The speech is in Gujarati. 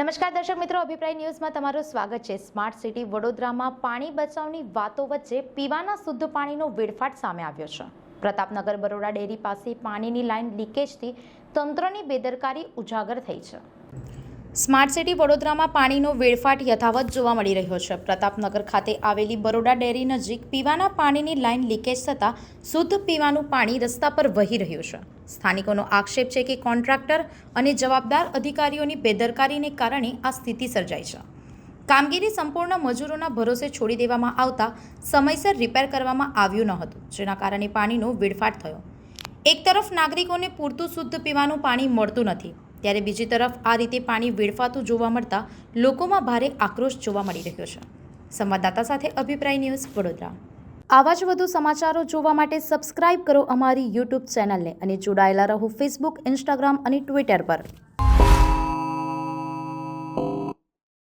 નમસ્કાર દર્શક મિત્રો, અભિપ્રાય ન્યૂઝમાં તમારું સ્વાગત છે. સ્માર્ટ સિટી વડોદરામાં પાણી બચાવની વાતો વચ્ચે પીવાના શુદ્ધ પાણીનો વેડફાટ સામે આવ્યો છે. પ્રતાપનગર બરોડા ડેરી પાસે પાણીની લાઇન લીકેજથી તંત્રની બેદરકારી ઉજાગર થઈ છે. સ્માર્ટ સિટી વડોદરામાં પાણીનો વેડફાટ યથાવત જોવા મળી રહ્યો છે. પ્રતાપનગર ખાતે આવેલી બરોડા ડેરી નજીક પીવાના પાણીની લાઇન લીકેજ થતાં શુદ્ધ પીવાનું પાણી રસ્તા પર વહી રહ્યું છે. સ્થાનિકોનો આક્ષેપ છે કે કોન્ટ્રાક્ટર અને જવાબદાર અધિકારીઓની બેદરકારીને કારણે આ સ્થિતિ સર્જાઈ છે. કામગીરી સંપૂર્ણ મજૂરોના ભરોસે છોડી દેવામાં આવતા સમયસર રિપેર કરવામાં આવ્યું ન હતું, જેના કારણે પાણીનો વેડફાટ થયો. એક તરફ નાગરિકોને પૂરતું શુદ્ધ પીવાનું પાણી મળતું નથી ત્યારે બીજી તરફ આ રીતે પાણી વેડફાતું જોવા મળતા લોકોમાં ભારે આક્રોશ જોવા મળી રહ્યો છે. સંવાદદાતા સાથે અભિપ્રાય ન્યૂઝ વડોદરા. આવા જ વધુ સમાચારો જોવા માટે સબસ્ક્રાઇબ કરો અમારી યુટ્યુબ ચેનલને અને જોડાયેલા રહો ફેસબુક ઇન્સ્ટાગ્રામ અને ટ્વિટર પર.